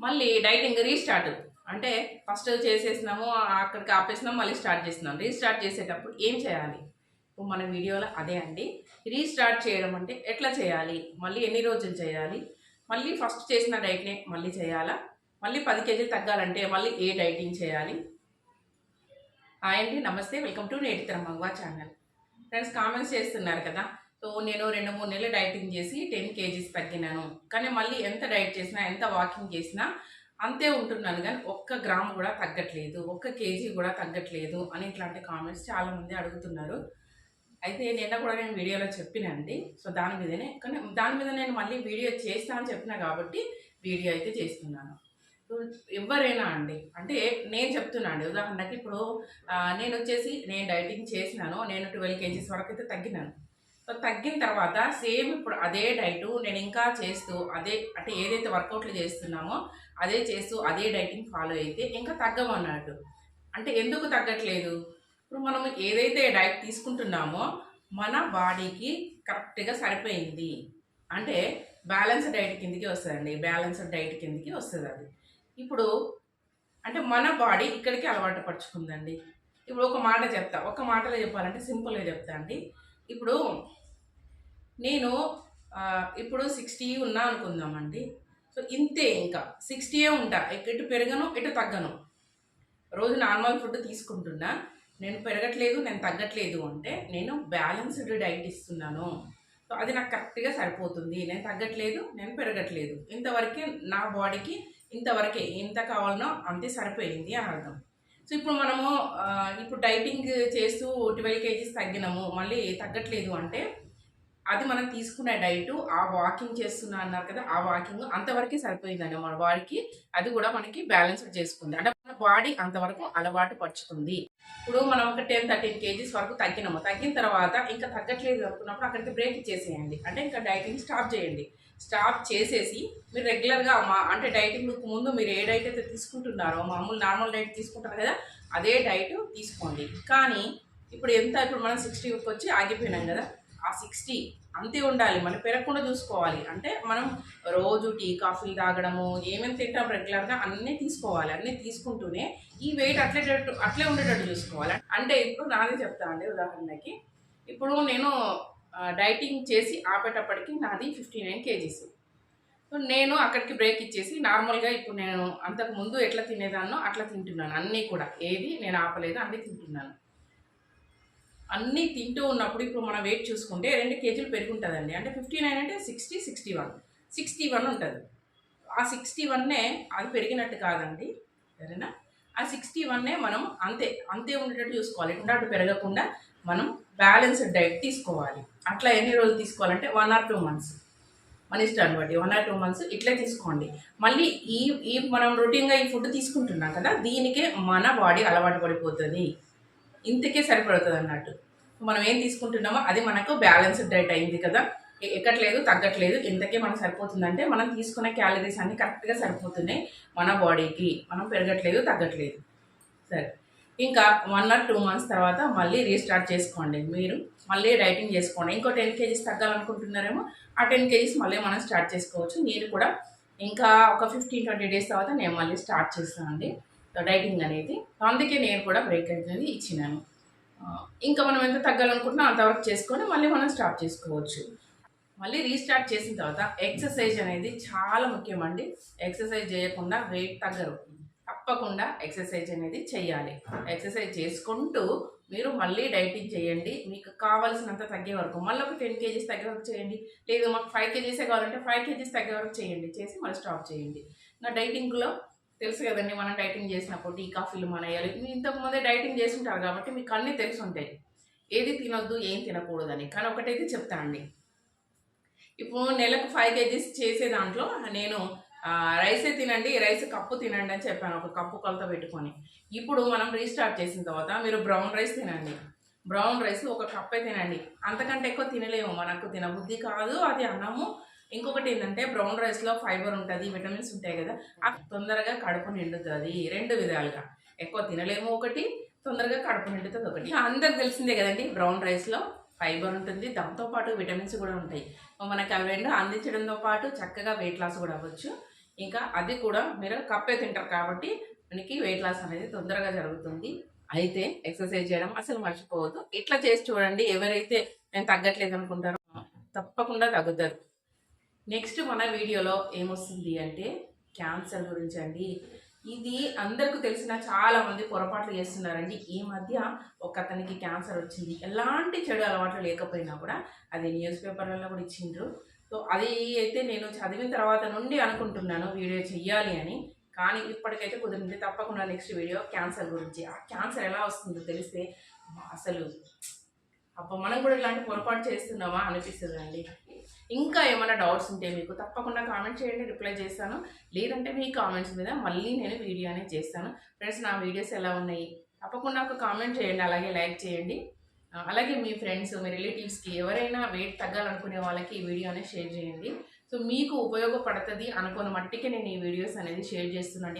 మళ్ళీ dieting restart. అంటే first చేసేసినాము అక్కడికి ఆపేసినాము మళ్ళీ స్టార్ట్ చేసినాం. రీస్టార్ట్ చేసేటప్పుడు ఏం చేయాలి? ఇప్పుడు మన వీడియోలో అదే అండి. రీస్టార్ట్ చేయడం అంటే ఎట్లా చేయాలి? మళ్ళీ ఎన్ని రోజులు చేయాలి? మళ్ళీ ఫస్ట్ చేసిన డైట్నే మళ్ళీ చేయాలా? మళ్ళీ పది కేజీలు తగ్గాలంటే మళ్ళీ ఏ డైటింగ్ చేయాలి? హాయ్ అండి నమస్తే. వెల్కమ్ టు నేటి మగవా ఛానల్. ఫ్రెండ్స్ కామెంట్స్ చేస్తున్నారు కదా. సో నేను రెండు మూడు నెలలు డైటింగ్ చేసి టెన్ కేజీస్ తగ్గినాను. కానీ మళ్ళీ ఎంత డైట్ చేసినా ఎంత వాకింగ్ చేసినా అంతే ఉంటున్నాను. కానీ ఒక్క గ్రామ్ కూడా తగ్గట్లేదు. ఒక్క కేజీ కూడా తగ్గట్లేదు అని ఇట్లాంటి కామెంట్స్ చాలామంది అడుగుతున్నారు. అయితే నిన్న కూడా నేను వీడియోలో చెప్పినండి సో దాని మీదనే కానీ దాని మీద నేను మళ్ళీ వీడియో చేస్తా అని చెప్పిన కాబట్టి వీడియో అయితే చేస్తున్నాను. ఎవరైనా అండి అంటే నేను చెప్తున్నా అండి. ఉదాహరణకి ఇప్పుడు నేను వచ్చేసి నేను డైటింగ్ చేసినాను. నేను ట్వెల్వ్ కేజీస్ వరకు అయితే తగ్గినాను. సో తగ్గిన తర్వాత సేమ్ ఇప్పుడు అదే డైట్ నేను ఇంకా చేస్తూ అదే అంటే ఏదైతే వర్కౌట్లు చేస్తున్నామో అదే చేస్తూ అదే డైటింగ్ ఫాలో అయితే ఇంకా తగ్గమన్నట్టు. అంటే ఎందుకు తగ్గట్లేదు? ఇప్పుడు మనం ఏదైతే డైట్ తీసుకుంటున్నామో మన బాడీకి కరెక్ట్గా సరిపోయింది. అంటే బ్యాలెన్స్ డైట్ కిందకి వస్తుందండి. బ్యాలెన్స్డ్ డైట్ కిందకి వస్తుంది అది ఇప్పుడు అంటే మన బాడీ ఇక్కడికి అలవాటు పరుచుకుందండి. ఇప్పుడు ఒక మాట చెప్తా. ఒక మాటలో చెప్పాలంటే సింపుల్గా చెప్తా అండి. ఇప్పుడు నేను ఇప్పుడు సిక్స్టీ ఉన్నా అనుకుందామండి. సో ఇంతే ఇంకా. సిక్స్టీయే ఉంటా. ఇటు పెరగను ఎటు తగ్గను. రోజు నార్మల్ ఫుడ్ తీసుకుంటున్నా. నేను పెరగట్లేదు నేను తగ్గట్లేదు అంటే నేను బ్యాలెన్స్డ్ డైట్ ఇస్తున్నాను. సో అది నాకు కరెక్ట్గా సరిపోతుంది. నేను తగ్గట్లేదు నేను పెరగట్లేదు. ఇంతవరకే నా బాడీకి ఇంతవరకే ఎంత కావాలనో అంతే సరిపోయింది అని అర్థం. సో ఇప్పుడు మనము ఇప్పుడు డైటింగ్ చేస్తూ ట్వెల్వ్ కేజీస్ తగ్గినాము మళ్ళీ తగ్గట్లేదు అంటే అది మనం తీసుకునే డైట్ ఆ వాకింగ్ చేస్తున్నా అన్నారు కదా ఆ వాకింగ్ అంతవరకే సరిపోయిందండి మన బాడీకి అది కూడా మనకి బ్యాలెన్స్ చేసుకుంది. అంటే బాడీ అంతవరకు అలవాటు పరుచుతుంది. ఇప్పుడు మనం ఒక టెన్ థర్టీన్ కేజీస్ వరకు తగ్గినాము. తగ్గిన తర్వాత ఇంకా తగ్గట్లేదు అనుకున్నప్పుడు అక్కడికి బ్రేక్ ఇచ్చేసేయండి. అంటే ఇంకా డైటింగ్ స్టాప్ చేయండి. స్టాప్ చేసేసి మీరు రెగ్యులర్గా మా అంటే డైటింగ్ ముందు మీరు ఏ డైట్ అయితే తీసుకుంటున్నారో మామూలు నార్మల్ డైట్ తీసుకుంటారు కదా అదే డైట్ తీసుకోండి. కానీ ఇప్పుడు ఎంత ఇప్పుడు మనం సిక్స్టీకి వచ్చి ఆగిపోయినాం కదా ఆ సిక్స్టీ అంతే ఉండాలి. మనం పెరగకుండా చూసుకోవాలి. అంటే మనం రోజు టీ కాఫీలు తాగడము ఏమేమి తింటాం రెగ్యులర్గా అన్నీ తీసుకోవాలి. అన్నీ తీసుకుంటూనే ఈ వెయిట్ అట్లే అట్లే ఉండేటట్టు చూసుకోవాలి. అంటే ఇప్పుడు నాదే చెప్తా అండి ఉదాహరణకి. ఇప్పుడు నేను డైటింగ్ చేసి ఆపేటప్పటికి నాది ఫిఫ్టీ నైన్ కేజీస్ నేను అక్కడికి బ్రేక్ ఇచ్చేసి నార్మల్గా ఇప్పుడు నేను అంతకు ముందు ఎట్లా తినేదాన్నో అట్లా తింటున్నాను. అన్నీ కూడా. ఏది నేను ఆపలేదు అన్నీ తింటున్నాను. అన్నీ తింటూ ఉన్నప్పుడు ఇప్పుడు మనం వెయిట్ చూసుకుంటే రెండు కేజీలు పెరుగుంటుందండి. అంటే ఫిఫ్టీ నైన్ అంటే sixty sixty one sixty one ఉంటుంది. ఆ సిక్స్టీ వన్నే అది పెరిగినట్టు కాదండి. సరేనా? ఆ సిక్స్టీ వన్నే మనం అంతే అంతే ఉండేటట్టు చూసుకోవాలి. ఎక్కడ అటు పెరగకుండా మనం బ్యాలెన్స్డ్ డైట్ తీసుకోవాలి. అట్లా ఎన్ని రోజులు తీసుకోవాలంటే వన్ ఆర్ టూ మంత్స్ మన ఇష్టాన్ని బట్టి వన్ ఆర్ టూ మంత్స్ ఇట్లే తీసుకోండి. మళ్ళీ ఈ ఈ మనం రొటీన్గా ఈ ఫుడ్ తీసుకుంటున్నాం కదా దీనికే మన బాడీ అలవాటు పడిపోతుంది. ఇంతకే సరిపడుతుంది అన్నట్టు మనం ఏం తీసుకుంటున్నామో అది మనకు బ్యాలెన్స్డ్ డైట్ అయింది కదా. ఎ- ఎక్కట్లేదు తగ్గట్లేదు ఇంతకే మనకు సరిపోతుందంటే మనం తీసుకునే క్యాలరీస్ అన్ని కరెక్ట్గా సరిపోతున్నాయి మన బాడీకి. మనం పెరగట్లేదు తగ్గట్లేదు. సరే. ఇంకా వన్ ఆర్ టూ మంత్స్ తర్వాత మళ్ళీ రీస్టార్ట్ చేసుకోండి మీరు. మళ్ళీ డైటింగ్ చేసుకోండి. ఇంకో టెన్ కేజీస్ తగ్గాలనుకుంటున్నారేమో ఆ టెన్ కేజీస్ మళ్ళీ మనం స్టార్ట్ చేసుకోవచ్చు. నేను కూడా ఇంకా ఒక ఫిఫ్టీన్ ట్వంటీ డేస్ తర్వాత నేను మళ్ళీ స్టార్ట్ చేస్తానండి. డైటింగ్ అనేది. అందుకే నేను కూడా బ్రేక్ అనేది ఇచ్చినాను. ఇంకా మనం ఎంత తగ్గాలనుకుంటున్నా అంతవరకు చేసుకొని మళ్ళీ మనం స్టార్ట్ చేసుకోవచ్చు. మళ్ళీ రీస్టార్ట్ చేసిన తర్వాత ఎక్సర్సైజ్ అనేది చాలా ముఖ్యమండి. ఎక్సర్సైజ్ చేయకుండా వెయిట్ తగ్గరు. తప్పకుండా ఎక్సర్సైజ్ అనేది చేయాలి ఎక్సర్సైజ్ చేసుకుంటూ మీరు మళ్ళీ డైటింగ్ చేయండి. మీకు కావాల్సినంత తగ్గే వరకు మళ్ళీ ఒక టెన్ కేజీస్ తగ్గే వరకు చేయండి. లేదు మాకు ఫైవ్ కేజీసే కావాలంటే ఫైవ్ కేజీస్ తగ్గే వరకు చేయండి. చేసి మళ్ళీ స్టాప్ చేయండి. నా డైటింగ్లో తెలుసు కదండి మనం డైటింగ్ చేసినప్పుడు ఈ కాఫీలు మానేయాలి మీరు ఇంతకు ముందే డైటింగ్ చేస్తుంటారు కాబట్టి మీకు అన్నీ తెలిసి ఉంటాయి ఏది తినొద్దు ఏం తినకూడదని. కానీ ఒకటైతే చెప్తా అండి. ఇప్పుడు నెలకు ఫైవ్ కేజీస్ చేసే దాంట్లో నేను రైసే తినండి రైస్ కప్పు తినండి అని చెప్పాను ఒక కప్పు కొలత పెట్టుకొని. ఇప్పుడు మనం రీస్టార్ట్ చేసిన తర్వాత మీరు బ్రౌన్ రైస్ తినండి. బ్రౌన్ రైస్ ఒక కప్పే తినండి. అంతకంటే ఎక్కువ తినలేము మనకు తినబుద్ధి కాదు అది అన్నము ఇంకొకటి ఏంటంటే బ్రౌన్ రైస్లో ఫైబర్ ఉంటుంది విటమిన్స్ ఉంటాయి కదా అది తొందరగా కడుపు నిండుతుంది రెండు విధాలుగా. ఎక్కువ తినలేము ఒకటి తొందరగా కడుపు నిండుతుంది ఒకటి. ఇక అందరికి తెలిసిందే కదండి బ్రౌన్ రైస్లో ఫైబర్ ఉంటుంది దాంతోపాటు విటమిన్స్ కూడా ఉంటాయి. మనకి అవి రెండు అందించడంతో పాటు చక్కగా వెయిట్ లాస్ కూడా అవ్వచ్చు. ఇంకా అది కూడా మీరు కప్పే తింటారు కాబట్టి మనకి వెయిట్ లాస్ అనేది తొందరగా జరుగుతుంది. అయితే ఎక్సర్సైజ్ చేయడం అసలు మర్చిపోవద్దు. ఇట్లా చేసి చూడండి ఎవరైతే నేను తగ్గట్లేదు అనుకుంటారో తప్పకుండా తగ్గుతారు. నెక్స్ట్ మన వీడియోలో ఏమొస్తుంది అంటే క్యాన్సర్ గురించి అండి. ఇది అందరికీ తెలిసిన చాలా మంది పొరపాట్లు చేస్తున్నారండి. ఈ మధ్య ఒక అతనికి క్యాన్సర్ వచ్చింది. ఎలాంటి చెడు అలవాట్లు లేకపోయినా కూడా అది న్యూస్ పేపర్లలో కూడా ఇచ్చిండ్రు. సో అది అయితే నేను చదివిన తర్వాత నుండి అనుకుంటున్నాను వీడియో చెయ్యాలి అని. కానీ ఇప్పటికైతే కుదిరింది తప్పకుండా నెక్స్ట్ వీడియో క్యాన్సర్ గురించి. ఆ క్యాన్సర్ ఎలా వస్తుందో తెలిస్తే అసలు అప్పుడు మనం కూడా ఇలాంటి పొరపాటు చేస్తున్నామా అనిపిస్తుంది అండి ఇంకా ఏమైనా డౌట్స్ ఉంటే మీకు తప్పకుండా కామెంట్ చేయండి రిప్లై చేస్తాను. లేదంటే మీ కామెంట్స్ మీద మళ్ళీ నేను వీడియో అనేది చేస్తాను. ఫ్రెండ్స్ నా వీడియోస్ ఎలా ఉన్నాయి? తప్పకుండా ఒక కామెంట్ చేయండి అలాగే లైక్ చేయండి. అలాగే మీ ఫ్రెండ్స్ మీ రిలేటివ్స్కి ఎవరైనా వెయిట్ తగ్గాలనుకునే వాళ్ళకి ఈ వీడియో అనేది షేర్ చేయండి. సో మీకు ఉపయోగపడుతుంది అనుకున్న మట్టికి నేను ఈ వీడియోస్ అనేది షేర్ చేస్తున్నాను.